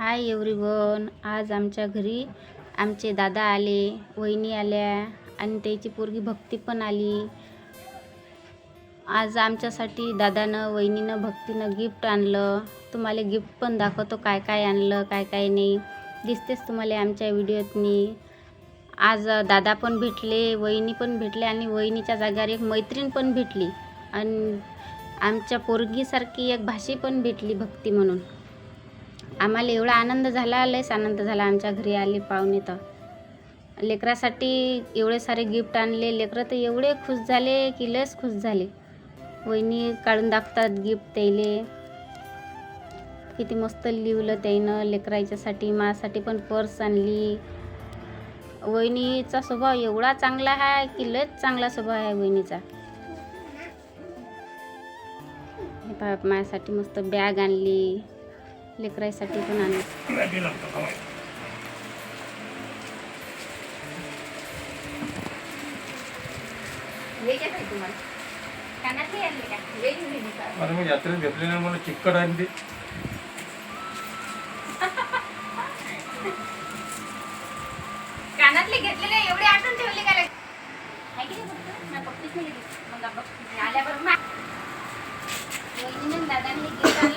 Hi everyone आज आमच्या घरी आमचे दादा आले वहिनी आल्या आणि त्याची पोरगी भक्ती पण आली. आज आमच्यासाठी दादानं वहिनीनं भक्तीनं गिफ्ट आणलं. तुम्हाला गिफ्ट पण दाखवतो काय काय आणलं काय काय नाही. दिसतेच तुम्हाला आमच्या व्हिडिओतनी. आज दादा पण भेटले वहिनी पण भेटले आणि वहिनीच्या जागेवर एक मैत्रीण पण भेटली. आणि आमच्या पोरगीसारखी एक भाषी पण भेटली भक्ती म्हणून. आम्हाला एवढा आनंद झाला लयच आनंद झाला आमच्या घरी आले पाहुणे तर. लेकरासाठी एवढे सारे गिफ्ट आणले लेकरं तर एवढे खुश झाले की लयच खुश झाले. वहिनी काढून दाखतात गिफ्ट त्याले किती मस्त लिवलं त्याईनं लेकराच्यासाठी माझ्यासाठी पण पर्स आणली. वहिनीचा स्वभाव एवढा चांगला आहे की लयच चांगला स्वभाव आहे वहिनीचा. हे पहा माझ्यासाठी मस्त बॅग आणली. लेकरासाठी पण आणली यात्रेत घेतली नाही मला चिकट आहे ते कानातले घेतलेले एवढी आठवण ठेवली का लगे? आहे की नाही बघतो? मी बघतेच नाही लगेच. मग बघते. आल्याबरोबर दादाने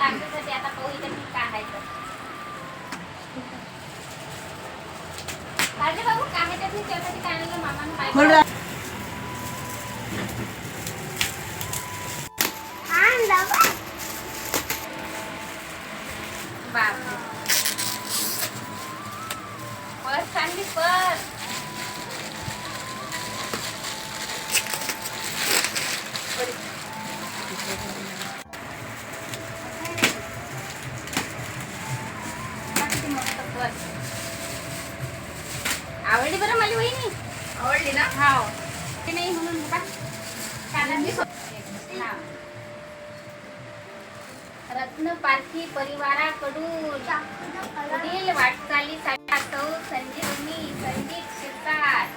आणलं. आता पाहू इथं मी काय आहे तर. राजे बाबू, रत्न पारखी परिवाराकडून. पुढील वाटचालीसाठी सौ संजीवनी संगीत शिरसाट.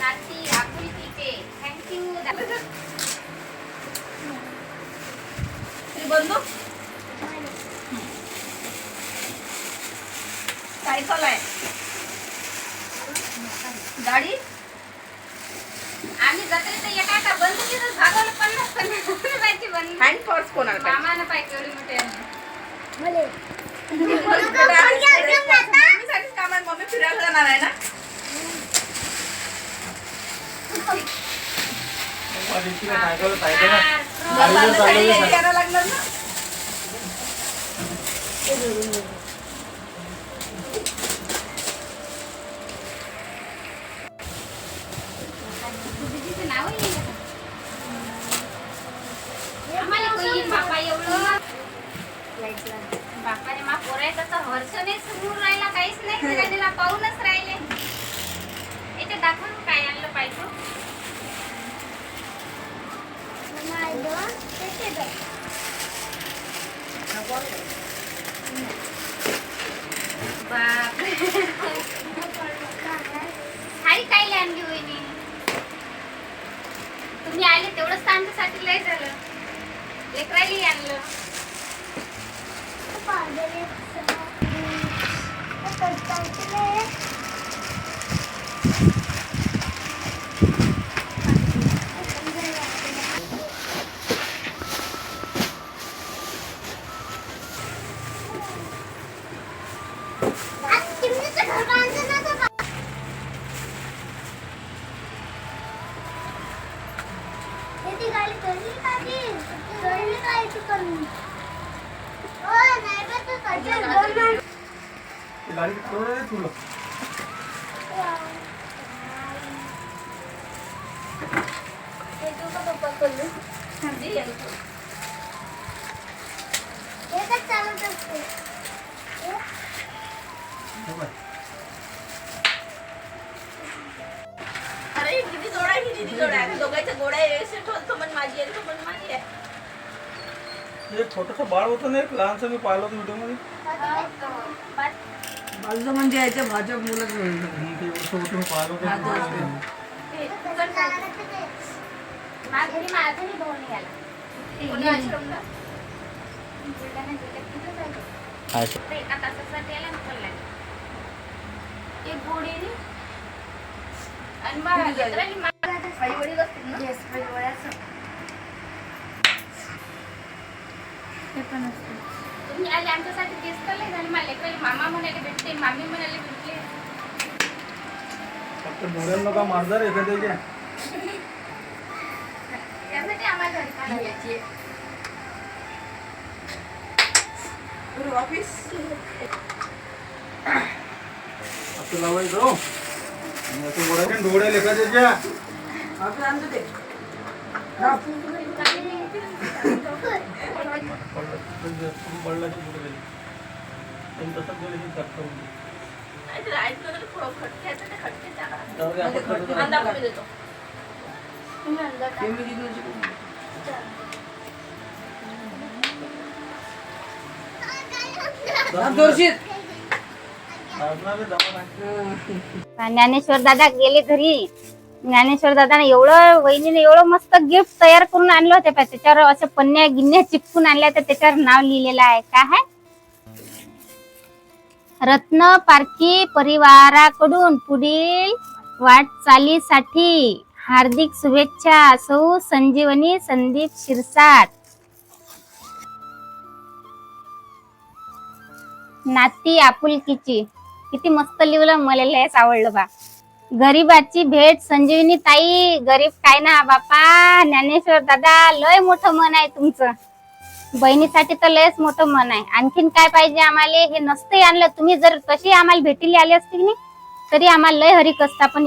नाती आपुलकीचे. थँक्यू बंधू काय चालू आहे गाडी? आम्ही जत्रेत एका एका बंदुकीतच भागवलं पन्नास पन्नास रुपयाची बंदूक हँड पर्स कोणाला पाहिजे? मामानं पाय केवढी मोठी आहे. मम्मीसाठीच काम आहे, मम्मी फिरायला जाणार आहे ना? सायकल बाबांना साडी लागणार ना तुझं नाव आहे ना? आम्हाला कोणी बापा एवढं बापाने मा नाही समोर राहिला काहीच नाही सगळ्यांना पाहूनच राहिले. इथे काय आणलं पाहिजे. काय आणली वहिनी? तुम्ही आले तेवढंच आमच्यासाठी लय झालं. लेकराली आणलं ती गाडी थोडं आहे तुला हो बाय. अरे ही किती ही किती जोडा दोघांच्या गोड्या व्यवस्थित ठेवतो पण माझी आहे तो पण माझी आहे. एक छोटंसं बाळ होतं ना एक लहानसं मी पाहिलं होतं व्हिडिओमध्ये बाजू म्हणजे याच्या भाजप मुलंच होईल. हम्म, ते एवढंसं होतं मी पाहिलं होतं. माझ्या घरी माझा घरी भाऊ निघाला कोणी आश्रमला? बुलढाणा जिल्ह्यात तिथंच आहे तो. खायचं ते एका तासासाठी यायला नको लागेल. एक गोळी नी. आणि मग लेकरांनी मा- आई वडील असतील ना तुम्ही आले आमच्यासाठी तेच तर लय झालं मला मामा म्हणाले भेटते मामी म्हणाले भेटले. फक्त डोळ्यांना का मारणार एखाद्याच्या त्यासाठी आम्हाला घरी. ऑफिस असं लावायचं हो. आणि असं बोलायचं एखाद्याच्या ऑफिस आणतो ते ज्ञानेश्वर दादा गेले घरी. ज्ञानेश्वर दादाने एवढं वहिनीने एवढं मस्त गिफ्ट तयार करून आणलं होते पाय त्याच्यावर असं पन्न्या गिन्या चिपकून आणल्या तर त्याच्यावर नाव लिहिलेलं आहे. काय आहे? रत्न पारखी परिवाराकडून पुढील वाटचालीसाठी हार्दिक शुभेच्छा. सौ संजीवनी संदीप शिरसाट. नाती आपुलकीची. किती मस्त लिहिलं मला लयच आवडलं बा. गरीबाची भेट संजीवनी ताई गरीब काय ना बापा ज्ञानेश्वर दादा लय मोठं मन आहे तुमचं. बहिणीसाठी तर लयच मोठं मन आहे. आणखीन काय पाहिजे आम्हाला? हे नसते आणलं. तुम्ही जर तशी आम्हाला भेटीला आले असते की नाही तरी आम्हाला लय हरिक असता पण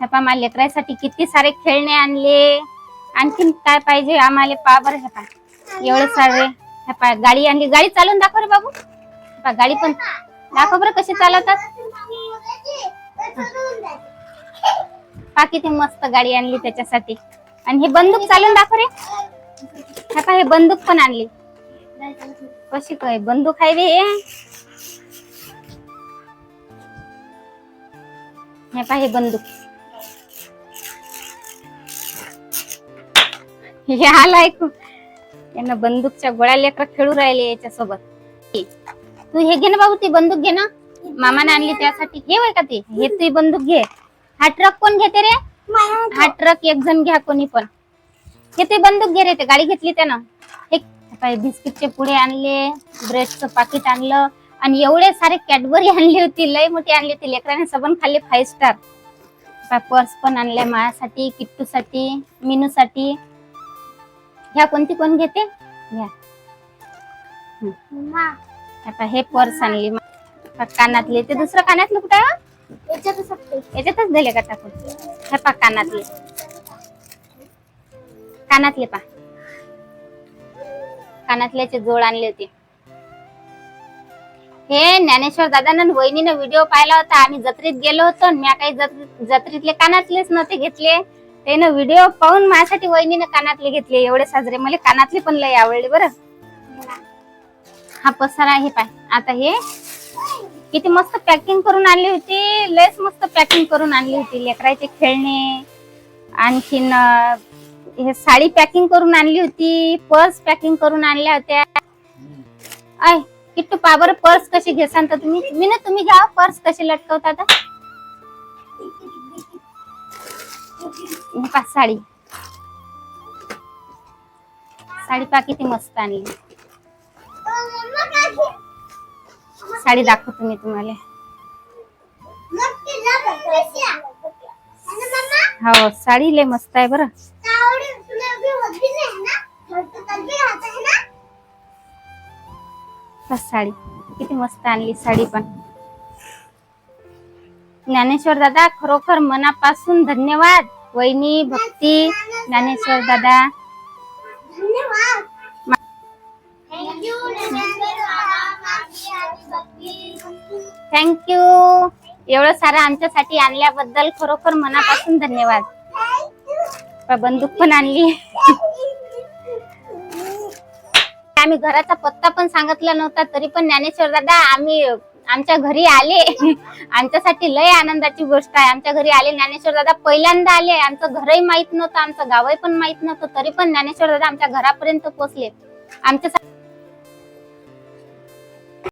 हे माझ्या लेकरासाठी किती सारे खेळणे आणले. आणखीन काय पाहिजे आम्हाला पा बरं हे पा एवढे सारे हे पा गाडी आणली. गाडी चालवून दाखव रे बाबू. गाडी पण दाखव बरं कशी चालवतात. पा किती मस्त गाडी आणली त्याच्यासाठी. आणि हे बंदूक चालून दाखव रे. हा पहा, हे बंदूक पण आणली. कशी काय बंदूक आहे बे. हे हे हे बंदूक. हे आलाय यांना बंदूकच्या गोळ्या लेकर खेळू राहिले याच्यासोबत. तू हे घे ना बाबू ती बंदूक घे ना. मामाने आणली त्यासाठी. हे वय का ते. हे ती बंदूक घे. हा ट्रक कोण घेते रे? हा ट्रक एक जण घ्या कोणी पण. हे ते बंदूक घे रे ते गाडी घेतली त्यानं. हे काय बिस्किटचे पुडे आणले ब्रेडचं पाकिट आणलं आणि एवढे सारे कॅडबरी आणली होती लय मोठी आणली होती. लेकराने सबन खाल्ले फाईव्ह स्टार पर्स पण आणले माझ्यासाठी किट्टूसाठी मिनूसाठी. ह्या कोणती कोण घेते? घ्या. आता हे पर्स आणली कानातले. ते दुसरं कानातलं कुठं आहे हो? याच्यातच दिले का टाकून? हे पा कानातले. कानातले पा. कानातल्याचे जोड आणले होते. हे ज्ञानेश्वर दादानं वहिनीनं व्हिडिओ पाहिला होता. आम्ही जत्रेत गेलो होतो आणि म्या काही जत्रेत जत्रेतले कानातलेच नव्हते घेतले. त्यानं व्हिडिओ पाहून माझ्यासाठी वहिनीनं कानातले घेतले. एवढे साजरे. मला कानातले पण लय आवडले बरं. हा पसारा आहे पाय. आता हे किती मस्त पॅकिंग करून आणली होती. लयच मस्त पॅकिंग करून आणली होती. लेकराचे खेळणे आणखीन हे साडी पॅकिंग करून आणली होती. पर्स पॅकिंग करून आणल्या होत्या. आय किट्टू पाबर पर्स कशी घेसान तर तुम्ही? मी ना तुम्ही घ्या. पर्स कशी लटकवता आता? साडी. साडी पा किती मस्त आणली. साडी दाखवतो मी तुम्हाला. हो साडी लय मस्त आहे बरं. साडी. किती मस्त आणली साडी पण. ज्ञानेश्वर दादा खरोखर मनापासून धन्यवाद. वहिनी भक्ती ज्ञानेश्वर दादा. थँक्यू एवढं सारं आमच्यासाठी आणल्याबद्दल खरोखर मनापासून धन्यवाद. बंदूक पण आणली. आम्ही घराचा पत्ता पण सांगितला नव्हता तरी पण ज्ञानेश्वर दादा आम्ही आमच्या घरी आले. आमच्यासाठी लय आनंदाची गोष्ट आहे. आमच्या घरी आले ज्ञानेश्वर दादा पहिल्यांदा आले. आमचं घरही माहीत नव्हतं आमचं गावही पण माहीत नव्हतं तरी पण ज्ञानेश्वर दादा आमच्या घरापर्यंत पोहोचले. आमच्या